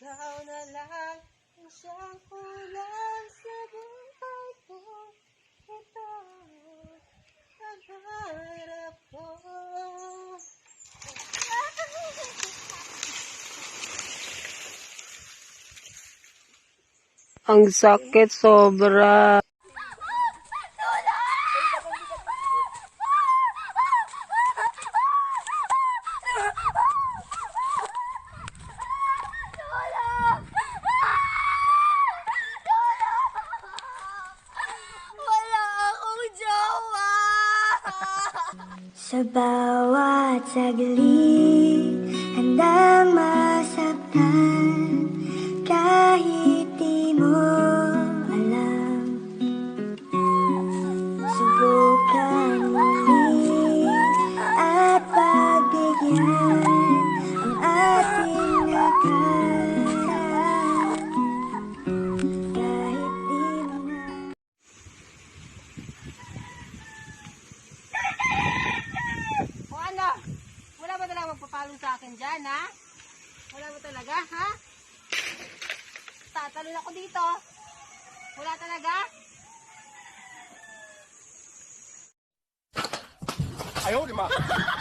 Ikaw na lang ang siyang kulang sa buhay ko. Ito ang hanap ko. Ang sakit sobra. Sa bawat saglit, handang masaktan magpapalo sa akin dyan, ha? Wala ba talaga, ha? Tatalon ako dito. Wala talaga? Ayaw, di ma.